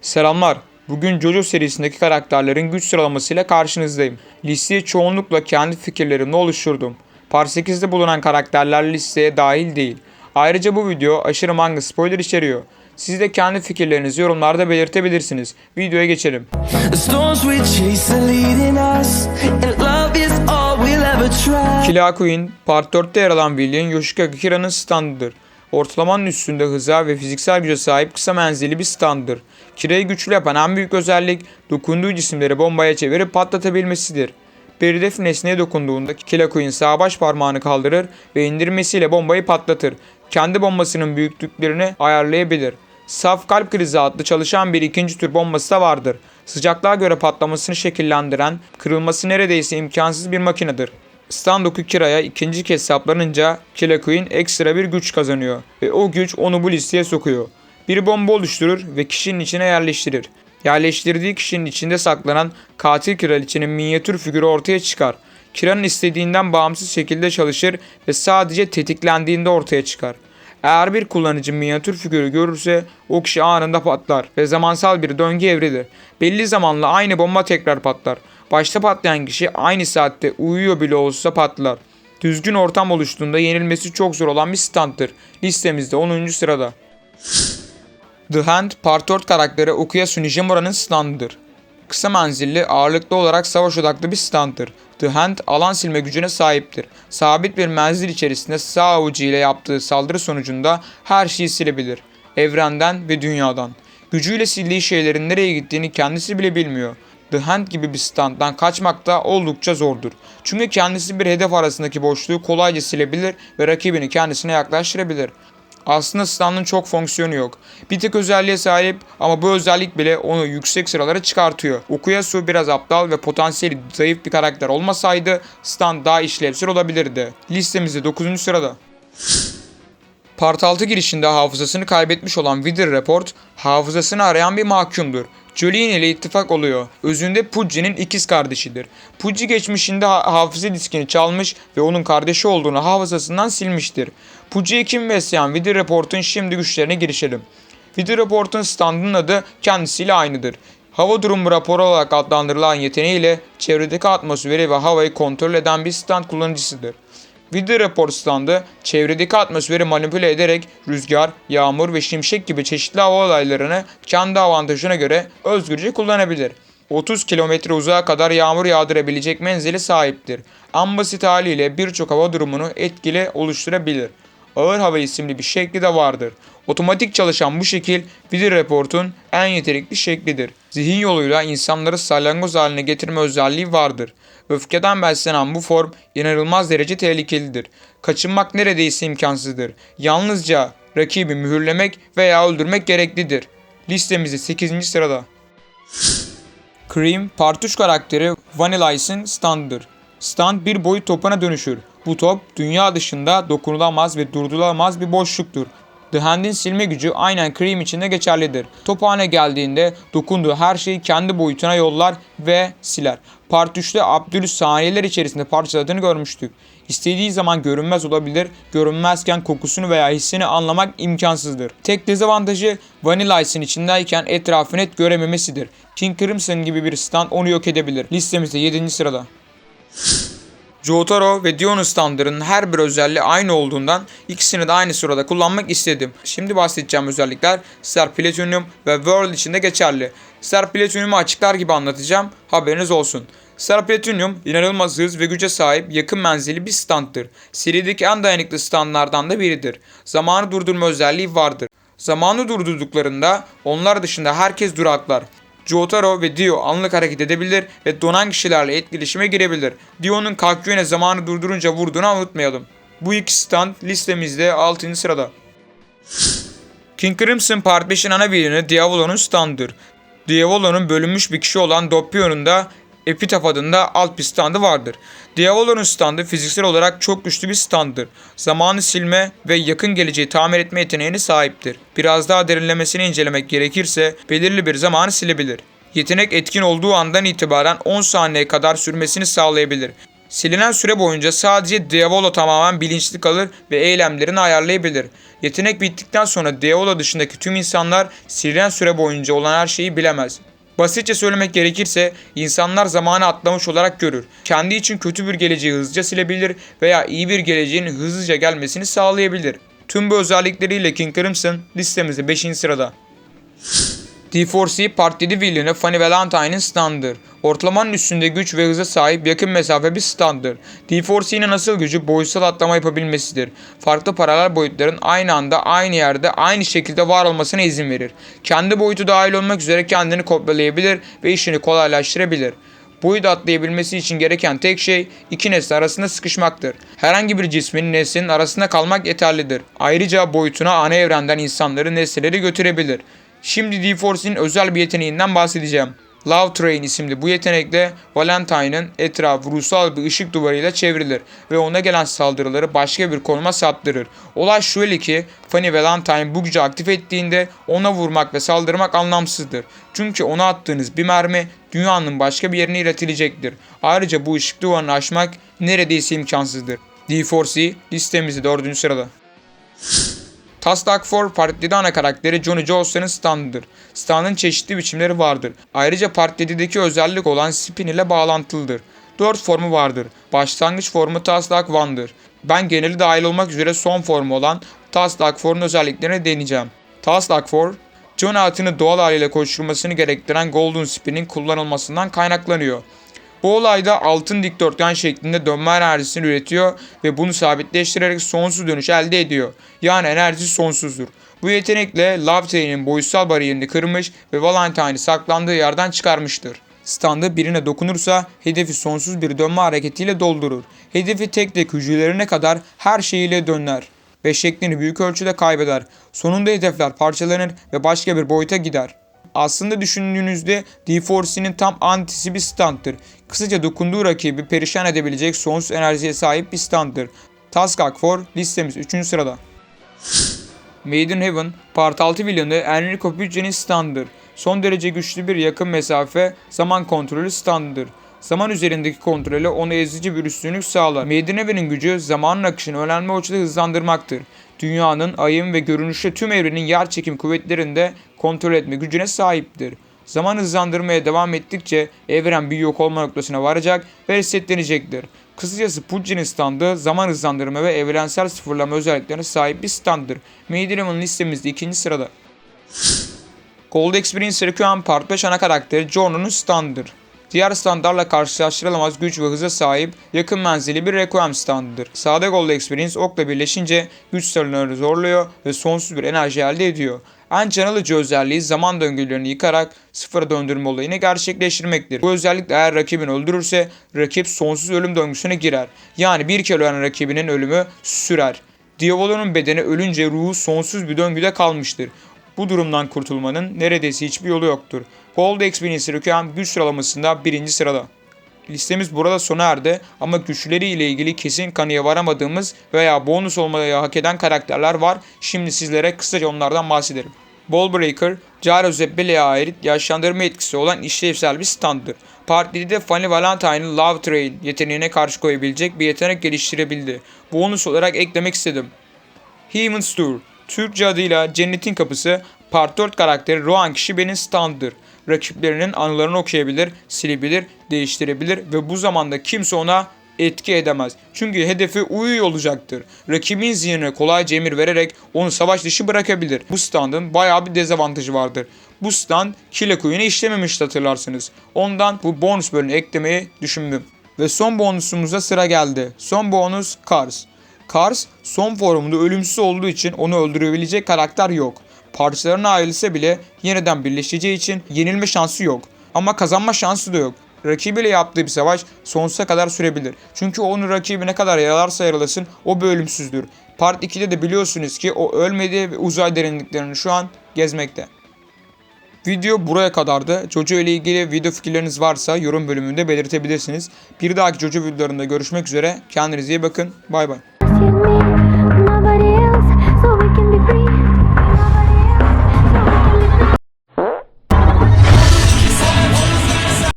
Selamlar. Bugün JoJo serisindeki karakterlerin güç sıralamasıyla karşınızdayım. Listeyi çoğunlukla kendi fikirlerimle oluşturdum. Part 8'de bulunan karakterler listeye dahil değil. Ayrıca bu video aşırı manga spoiler içeriyor. Siz de kendi fikirlerinizi yorumlarda belirtebilirsiniz. Videoya geçelim. Killa Queen, Part 4'te yer alan William Yoshikage Kira'nın standıdır. Ortalamanın üstünde hıza ve fiziksel güce sahip kısa menzilli bir standdır. Kira'yı güçlü yapan en büyük özellik dokunduğu cisimleri bombaya çevirip patlatabilmesidir. Bir hedef nesneye dokunduğunda Killa Queen sağ baş parmağını kaldırır ve indirmesiyle bombayı patlatır. Kendi bombasının büyüklüklerini ayarlayabilir. Saf kalp krizi adlı çalışan bir ikinci tür bombası da vardır. Sıcaklığa göre patlamasını şekillendiren, kırılması neredeyse imkansız bir makinedir. Standoku Kira'ya ikinci kez saplanınca Killa Queen ekstra bir güç kazanıyor ve o güç onu bu listeye sokuyor. Bir bomba oluşturur ve kişinin içine yerleştirir. Yerleştirdiği kişinin içinde saklanan katil kraliçenin minyatür figürü ortaya çıkar. Kira'nın istediğinden bağımsız şekilde çalışır ve sadece tetiklendiğinde ortaya çıkar. Eğer bir kullanıcı minyatür figürü görürse o kişi anında patlar ve zamansal bir döngü evrilir. Belli zamanla aynı bomba tekrar patlar. Başta patlayan kişi aynı saatte uyuyor bile olsa patlar. Düzgün ortam oluştuğunda yenilmesi çok zor olan bir standdır. Listemizde 10. sırada. The Hand, Part 4 karakteri Okuyasu Nijimura'nın standıdır. Kısa menzilli, ağırlıklı olarak savaş odaklı bir standdır. The Hand, alan silme gücüne sahiptir. Sabit bir menzil içerisinde sağ avucu ile yaptığı saldırı sonucunda her şeyi silebilir. Evrenden ve dünyadan. Gücüyle sildiği şeylerin nereye gittiğini kendisi bile bilmiyor. The Hand gibi bir standdan kaçmak da oldukça zordur. Çünkü kendisi bir hedef arasındaki boşluğu kolayca silebilir ve rakibini kendisine yaklaştırabilir. Aslında standın çok fonksiyonu yok. Bir tek özelliğe sahip ama bu özellik bile onu yüksek sıralara çıkartıyor. Okuyasu biraz aptal ve potansiyeli zayıf bir karakter olmasaydı stand daha işlevsel olabilirdi. Listemizde 9. sırada. Part 6 girişinde hafızasını kaybetmiş olan Wither Report, hafızasını arayan bir mahkumdur. Jolene ile ittifak oluyor. Özünde Pudgy'nin ikiz kardeşidir. Pudgy geçmişinde ha- hafıza diskini çalmış ve onun kardeşi olduğunu hafızasından silmiştir. Pudgy'yi kim besleyen Wither Report'un şimdi güçlerine girişelim. Wither Report'un standının adı kendisiyle aynıdır. Hava durumu raporu olarak adlandırılan yeteneğiyle çevredeki atmosferi ve havayı kontrol eden bir stand kullanıcısıdır. Video Report standı çevredeki atmosferi manipüle ederek rüzgar, yağmur ve şimşek gibi çeşitli hava olaylarını kendi avantajına göre özgürce kullanabilir. 30 kilometre uzağa kadar yağmur yağdırabilecek menzili sahiptir. En basit haliyle birçok hava durumunu etkili oluşturabilir. Ağır hava isimli bir şekli de vardır. Otomatik çalışan bu şekil Video Report'un en yetenekli şeklidir. Zihin yoluyla insanları salyangoz haline getirme özelliği vardır. Öfkeden beslenen bu form inanılmaz derece tehlikelidir. Kaçınmak neredeyse imkansızdır. Yalnızca rakibi mühürlemek veya öldürmek gereklidir. Listemizde 8. sırada. Cream, Part 3 karakteri Vanilla Ice'ın standıdır. Stand bir boyut topuna dönüşür. Bu top dünya dışında dokunulamaz ve durdurulamaz bir boşluktur. The Hand'in silme gücü aynen Cream için de geçerlidir. Top haline geldiğinde dokunduğu her şeyi kendi boyutuna yollar ve siler. Part 3'te Abdül saniyeler içerisinde parçaladığını görmüştük. İstediği zaman görünmez olabilir, görünmezken kokusunu veya hissini anlamak imkansızdır. Tek dezavantajı Vanilla Ice'in içindeyken etrafı net görememesidir. King Crimson gibi bir stand onu yok edebilir. Listemizde 7. sırada. Jotaro ve Dion'un standların her bir özelliği aynı olduğundan ikisini de aynı sırada kullanmak istedim. Şimdi bahsedeceğim özellikler Star Platinum ve World için de geçerli. Star Platinum'u açıklar gibi anlatacağım, haberiniz olsun. Star Platinum inanılmaz hız ve güce sahip yakın menzilli bir standdır. Serideki en dayanıklı standlardan da biridir. Zamanı durdurma özelliği vardır. Zamanı durdurduklarında onlar dışında herkes duraklar. Jotaro ve Dio anlık hareket edebilir ve donan kişilerle etkileşime girebilir. Dio'nun Kakyu'ne zamanı durdurunca vurduğunu unutmayalım. Bu iki stand listemizde 6. sırada. King Crimson Part 5'in ana birini Diavolo'nun standıdır. Diavolo'nun bölünmüş bir kişi olan Doppio'nun da Epitaph adında alt bir standı vardır. Diavolo'nun standı fiziksel olarak çok güçlü bir standdır. Zamanı silme ve yakın geleceği tamir etme yeteneğine sahiptir. Biraz daha derinlemesine incelemek gerekirse belirli bir zamanı silebilir. Yetenek etkin olduğu andan itibaren 10 saniye kadar sürmesini sağlayabilir. Silinen süre boyunca sadece Diavolo tamamen bilinçli kalır ve eylemlerini ayarlayabilir. Yetenek bittikten sonra Diavolo dışındaki tüm insanlar silinen süre boyunca olan her şeyi bilemez. Basitçe söylemek gerekirse insanlar zamanı atlamış olarak görür. Kendi için kötü bir geleceği hızlıca silebilir veya iyi bir geleceğin hızlıca gelmesini sağlayabilir. Tüm bu özellikleriyle King Crimson listemizde 5. sırada. D4C Part 7 Villain'ı Fanny Valentine'in standıdır. Ortalamanın üstünde güç ve hıza sahip yakın mesafe bir standdır. D4C'nin asıl gücü boyutsal atlama yapabilmesidir. Farklı paralel boyutların aynı anda aynı yerde aynı şekilde var olmasına izin verir. Kendi boyutu dahil olmak üzere kendini kopyalayabilir ve işini kolaylaştırabilir. Boyut atlayabilmesi için gereken tek şey iki nesne arasında sıkışmaktır. Herhangi bir cismin nesnenin arasında kalmak yeterlidir. Ayrıca boyutuna ana evrenden insanları nesneleri götürebilir. Şimdi D-Force'in özel bir yeteneğinden bahsedeceğim. Love Train isimli bu yetenekle Valentine'ın etrafı ruhsal bir ışık duvarıyla çevrilir ve ona gelen saldırıları başka bir konuma saptırır. Olay şöyle ki Fanny Valentine bu gücü aktif ettiğinde ona vurmak ve saldırmak anlamsızdır. Çünkü ona attığınız bir mermi dünyanın başka bir yerine iletilecektir. Ayrıca bu ışık duvarını aşmak neredeyse imkansızdır. D4C listemizde 4. sırada. Taslak 4 Part 7 ana karakteri Johnny Johnson'ın standıdır. Standın çeşitli biçimleri vardır. Ayrıca Part 7'deki özellik olan spin ile bağlantılıdır. 4 formu vardır. Başlangıç formu Taslak 1'dır. Ben geneli dahil olmak üzere son formu olan Taslak 4'un özelliklerini deneyeceğim. Taslak 4, John atını doğal haliyle koşturmasını gerektiren Golden Spin'in kullanılmasından kaynaklanıyor. Bu olayda altın dikdörtgen şeklinde dönme enerjisini üretiyor ve bunu sabitleştirerek sonsuz dönüş elde ediyor. Yani enerji sonsuzdur. Bu yetenekle Love Train'in boyutsal bariyerini kırmış ve Valentine'i saklandığı yerden çıkarmıştır. Standı birine dokunursa hedefi sonsuz bir dönme hareketiyle doldurur. Hedefi tek tek hücrelerine kadar her şeyiyle döner ve şeklini büyük ölçüde kaybeder. Sonunda hedefler parçalanır ve başka bir boyuta gider. Aslında düşündüğünüzde D4C'nin tam antisi bir standdır. Kısaca dokunduğu rakibi perişan edebilecek sonsuz enerjiye sahip bir standdır. Taskak 4 listemiz 3. sırada. Made in Heaven Part 6 villainı Enrico Pucci'nin standıdır. Son derece güçlü bir yakın mesafe zaman kontrolü standıdır. Zaman üzerindeki kontrolü ona ezici bir üstünlük sağlar. Made in Heaven'in gücü zamanın akışını önemli ölçüde hızlandırmaktır. Dünyanın, ayın ve görünüşte tüm evrenin yer çekim kuvvetlerini de kontrol etme gücüne sahiptir. Zaman hızlandırmaya devam ettikçe evren bir yok olma noktasına varacak ve resetlenecektir. Kısacası Pucci'nin standı zaman hızlandırma ve evrensel sıfırlama özelliklerine sahip bir standdır. Heaven listemizde ikinci sırada. Gold Experience Requiem Part 5 ana karakteri Jorno'nun standıdır. Diğer standlarla karşılaştırılamaz güç ve hıza sahip yakın menzili bir Requiem standıdır. Sade Gold Experience okla birleşince güç sınırlarını zorluyor ve sonsuz bir enerji elde ediyor. En can alıcı özelliği zaman döngülerini yıkarak sıfıra döndürme olayını gerçekleştirmektir. Bu özellik eğer rakibini öldürürse rakip sonsuz ölüm döngüsüne girer. Yani bir kere ölen rakibinin ölümü sürer. Diavolo'nun bedeni ölünce ruhu sonsuz bir döngüde kalmıştır. Bu durumdan kurtulmanın neredeyse hiçbir yolu yoktur. Gold Experience Requiem güç sıralamasında birinci sırada. Listemiz burada sona erdi ama güçleri ile ilgili kesin kanıya varamadığımız veya bonus olmayı hak eden karakterler var. Şimdi sizlere kısaca onlardan bahsederim. Ballbreaker, Gyro Zeppeli'ye ait yaşlandırma etkisi olan işlevsel bir standdır. Part 7'de Fanny Valentine'ın Love Train yeteneğine karşı koyabilecek bir yetenek geliştirebildi. Bonus olarak eklemek istedim. Heaven's Tour, Türkçe adıyla Cennetin Kapısı, Part 4 karakteri Rohan Kishibe'nin standıdır. Rakiplerinin anılarını okuyabilir, silebilir, değiştirebilir ve bu zamanda kimse ona etki edemez. Çünkü hedefi uyuyor olacaktır. Rakibin zihnine kolayca emir vererek onu savaş dışı bırakabilir. Bu standın bayağı bir dezavantajı vardır. Bu stand Kille Queen'e işlememişti hatırlarsınız. Ondan bu bonus bölümünü eklemeyi düşündüm. Ve son bonusumuza sıra geldi. Son bonus Cars. Cars son formunda ölümsüz olduğu için onu öldürebilecek karakter yok. Parçalarına ayrılsa bile yeniden birleşeceği için yenilme şansı yok. Ama kazanma şansı da yok. Rakibiyle yaptığı bir savaş sonsuza kadar sürebilir. Çünkü onu rakibi ne kadar yaralarsa yaralasın o bir ölümsüzdür. Part 2'de de biliyorsunuz ki o ölmedi ve uzay derinliklerini şu an gezmekte. Video buraya kadardı. Jojo ile ilgili video fikirleriniz varsa yorum bölümünde belirtebilirsiniz. Bir dahaki Jojo videolarında görüşmek üzere. Kendinize iyi bakın. Bay bay.